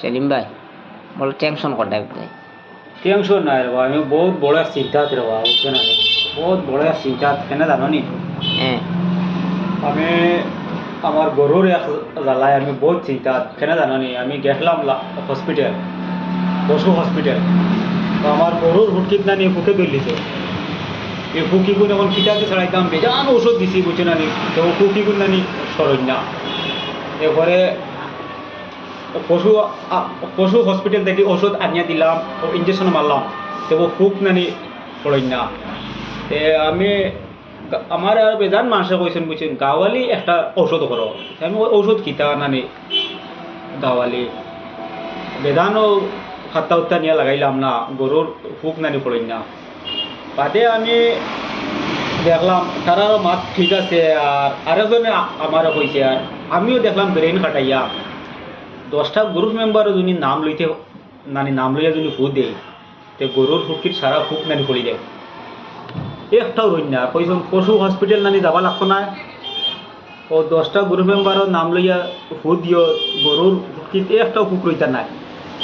সেলিম ভাই বলে টেনশন করতে হবে টেনশন নাই রে আমি বহুত বড় এক চিন্তাত রে বাবা বুঝছেন বহুত বড় চিন্তাত কেন জানো নি? হ্যাঁ। আমি আমার গরুর এক জ্বালায় আমি বহুত চিন্তাত কেন জানো নি? আমি গেছিলাম হসপিটাল পশু হসপিটাল তো আমার গরুর হুটকিত না নিয়ে ফুকে ধরলিছে এই ফুকিগুন এখন খিটাতে ছাড়াইতাম বেজান ওষুধ দিছি বুঝছে না নি? তো ফুকিগুন না নি সরজ না এরপরে পশু পশু হসপিটাল থেকে ওষুধ আনিয়ে দিলাম ও ইঞ্জেকশন মারলাম। তো ও ফুক নানি পড়ই না আমি আমার আর বেজান মানুষে কইছেন বুঝছেন গাওয়ালি একটা ঔষধ করো আমি ঔষধ কিতা নানি গাওয়ালি বেদানও হাত্তা উত্তা নিয়ে লাগাইলাম না গরুর ফুক নানি পড়ই না বাদে আমি দেখলাম তারারও মাছ ঠিক আছে আর আরেকজনে আমারও কইছে আর আমিও দেখলাম ব্রেন কাটাইয়া দশটা গ্রুপ মেম্বারও যদি নাম লইতে, নানি নাম লইয়া যদি ফু দেয়, তে গরুর ফুটকির সারা ফুক নানি পড়ি দেয়। একটাও রইন না। পশু হসপিটাল নানি যাবা লাগতো না। ও দশটা গ্রুপ মেম্বারও নাম লইয়া ফু দিও, গরুর ফুটকিত একটাও ফুক রইতা নাই।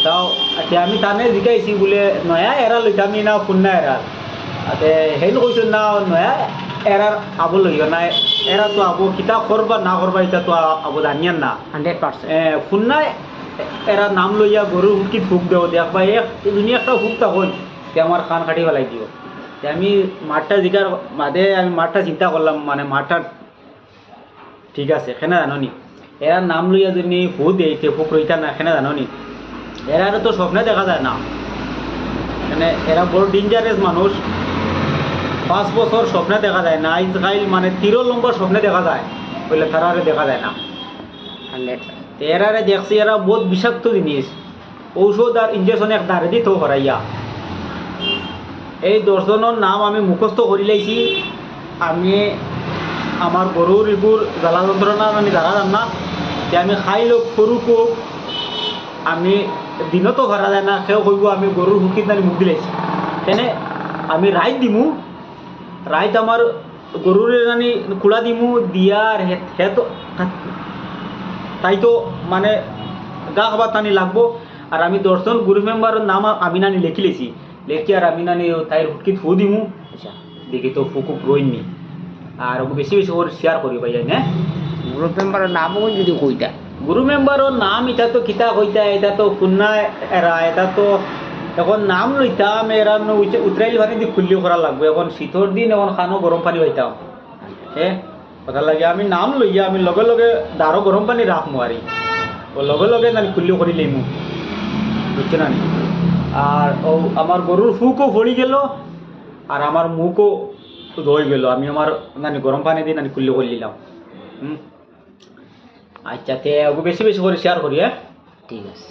তাও এতিয়া আমি তানে জিকাইছি বোলে, নয়া এৰা লইতাম নি ফুন্না এৰা। আতে হেন কইছো না, নয়া এৰাৰ আব লইও নাই এৰাটো আব কিতা করবা না করবা এটা তো আব জানিয়ান না। Hundred percent. ফুন্না এরা নাম লইয়া গরুর হুকি ফুক দেও দেখ বা এক তুমি একটা হুক তখন তে আমার কান কাটি ফেলাই দিও। তে আমি মাঠটা জিকার বাদে আমি মাঠটা চিন্তা করলাম মানে মাঠটা ঠিক আছে কেনা জানো নি? এরা নাম লইয়া যদি হু দেই তে ফুক রইতা না কেনা জানো এরা তো স্বপ্নে দেখা যায় না। মানে এরা বড় ডেঞ্জারাস মানুষ। পাঁচ বছর স্বপ্নে দেখা যায় না আজকাল মানে তিরো লম্বা স্বপ্নে দেখা যায় বলে তারা আর দেখা যায় না। এরারে দেখছি এরা বহুত বিষাক্ত জিনিস ঔষধ আর ইঞ্জেকশন এক দাঁড়ে দিত হরাইয়া এই দশজনের নাম আমি মুখস্থ করে লাইছি আমি আমার গরুর ইগুর জ্বালা যন্ত্রণা আমি জানা যাম না যে আমি খাই লোক সরু কোক আমি দিনতো ভরা যায় না সেও কইব আমি গরুর হুকিত নানি মুখ দিলাইছি তেনে আমি রাইত দিমু। রাইত আমার গরুর নানি কুড়া দিমু দিয়ার হে তো তাই তো মানে গা খাবার টানি লাগবো আর আমি দর্শন গ্রুপ মেম্বারের নাম আমি নানি লেখি লেছি লেখি আর আমি নানি তাইর হুটকি ফু দিমু আচ্ছা দেখি তো ফুকুক রইনি আর ওকে বেশি বেশি করে শেয়ার করি ভাই না গ্রুপ মেম্বারের নামও যদি কইতা গুরু মেম্বারের নাম এটা তো কিতা কইতা এটা তো খুন্না এরা এটা তো এখন নাম লইতাম এরা উতরাইল পানি দি খুললি করা লাগবে। এখন শীতর দিন, এখন খানো গরম পানি পাইতাম এ কথা লাগে, আমি নাম লইয়া, আমি লগে লগে দারো গরম পানি রাখমু আরি ও লগে লগে নানি খুললি করি লইমু। বুঝছ না নি? আর ও আমার গরুর ফুকও ফড়ি গেল, আর আমার মুখও ধই গেল। আমি আমার নানি গরম পানি দিয়ে নানি খুললি করে নিলাম হুম আচ্ছা তে বেশি বেশি করে শেয়ার করি হ্যাঁ ঠিক আছে।